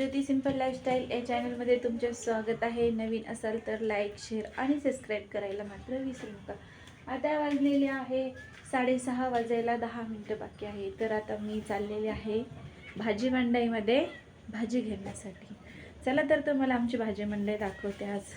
ज्योती simple lifestyle या चॅनलमध्ये तुमचे स्वागत आहे. नवीन असाल तर लाईक शेअर आणि सबस्क्राईब करायला मात्र विसरू नका. आता वाजलेले आहे साडेसहा वाजायला दहा मिनटं बाकी आहे. तर आता मी चाललेले आहे भाजी मंडईमध्ये भाजी घेण्यासाठी. चला तर तुम्हाला आमची भाजी मंडई दाखवते आज.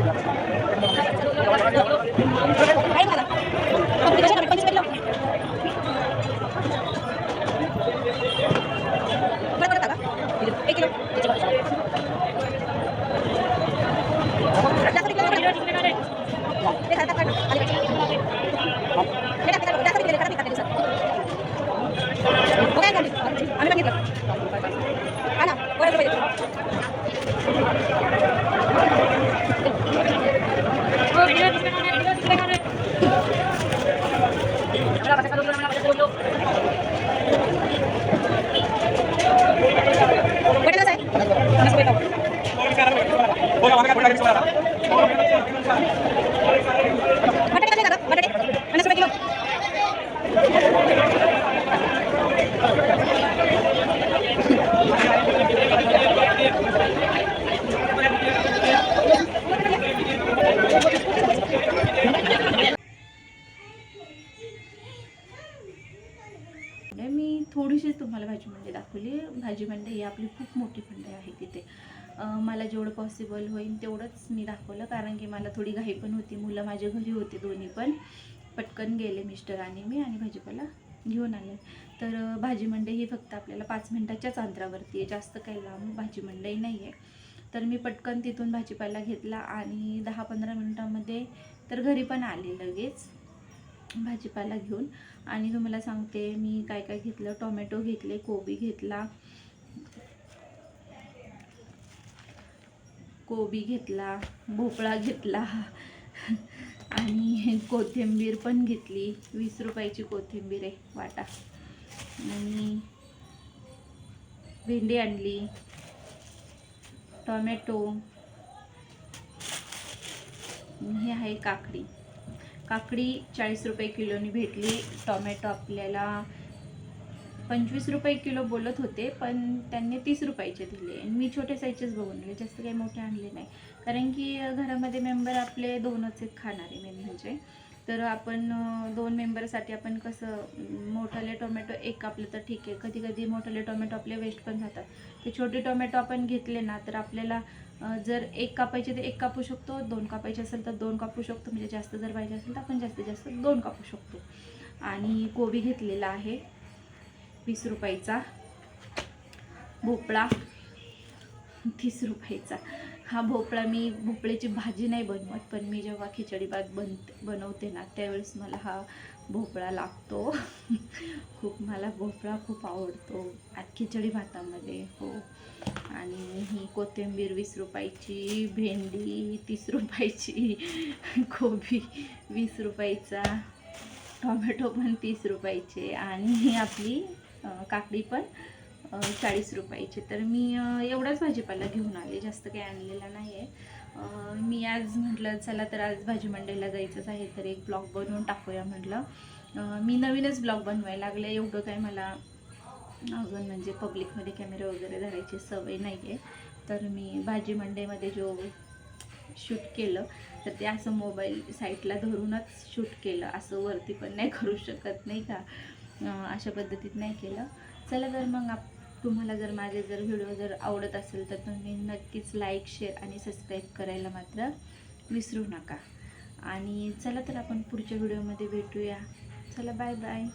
म्हणजे मी थोडीशीच तुम्हाला भाजी मंडई दाखवली भाजी मंडई ही आपली खूप मोठी मंडई आहे तिथे. मला जेवढं पॉसिबल होईल तेवढंच मी दाखवलं कारण की मला थोडी घाई पण होती. मुलं माझ्या घरी होती दोन्ही पण. पटकन गेले मिस्टर आणि मी आणि भाजीपाला घेऊन आले. तर भाजी मंडई ही फक्त आपल्याला पाच मिनटाच्याच अंतरावरती आहे. जास्त काही लांब भाजी मंडई नाही आहे तर मी पटकन तिथून भाजीपाला घेतला आणि दहा पंधरा मिनटामध्ये तर घरी पण आले लगेच. भाजीपाला घेऊन. आणि तुम्हाला सांगते मी काय काय घेतलं? टोमॅटो घेतले कोबी घेतला. कोबी घेतला भोपळा घेतला. आणि कोथिंबीर पण घेतली. वीस रुपयाची कोथिंबीर आहे वाटा. आणि भेंडी आणली. टोमॅटो. हे आहे काकडी. काकडी चाळीस रुपये किलोनी भेटली. टोमॅटो आपल्याला पंचवीस रुपये किलो बोलत होते पण त्यांनी तीस रुपयाचे दिले. आणि मी छोटे साईजचेच बघून दिले जास्त काही मोठे आणले नाही. कारण की घरामध्ये मेंबर आपले दोनच एक खाणारे मेन म्हणजे. तर आपण दोन मेंबरसाठी आपण कसं मोठाले टोमॅटो एक कापलं तर ठीक आहे. कधी कधी मोठाले टोमॅटो आपले वेस्ट पण जातात. ते छोटे टोमॅटो आपण घेतले ना तर आपल्याला जर एक कापायचे तर एक कापू शकतो दोन कापायचे असेल तर दोन कापू शकतो. म्हणजे जास्त जर पाहिजे असेल तर आपण जास्तीत जास्त दोन कापू शकतो. आणि कोबी घेतलेला आहे वीस रुपयाचा. भोपळा तीस रुपयाचा. हा भोपळा मी भोपळ्याची भाजी नाही बनवत पण मी जेव्हा खिचडी भात बन बनवते ना त्यावेळेस मला हा भोपळा लागतो. खूप मला भोपळा खूप आवडतो खिचडी भातामध्ये हो. आणि ही कोथिंबीर वीस रुपयाची भेंडी तीस रुपयाची कोबी वीस रुपयाचा टोमॅटो पण तीस रुपयाचे आणि आपली काकडी पण चाळीस रुपयाचे. तर मी एवढाच भाजीपाला घेऊन आले. जास्त काही आणलेला नाही आहे मी आज म्हटलं चला तर आज भाजी मंडईला जायचंच आहे तर एक ब्लॉग बनवून टाकूया म्हटलं. मी नवीनच ब्लॉग बनवायला लागले. एवढं काय मला अजून म्हणजे पब्लिकमध्ये कॅमेरा वगैरे धरायची सवय नाही आहे तर मी भाजी मंडईमध्ये जो शूट केलं तर ते असं मोबाईल साईटला धरूनच शूट केलं. असं वरती पण नाही करू शकत नाही का? अशा पद्धतीत नाही केलं. चला तर मग आप तुम्हाला जर माझे जर व्हिडिओ जर आवडत असेल तर तुम्ही नक्कीच लाईक शेअर आणि सबस्क्राईब करायला मात्र विसरू नका. आणि चला तर आपण पुढच्या व्हिडिओमध्ये भेटूया. चला बाय बाय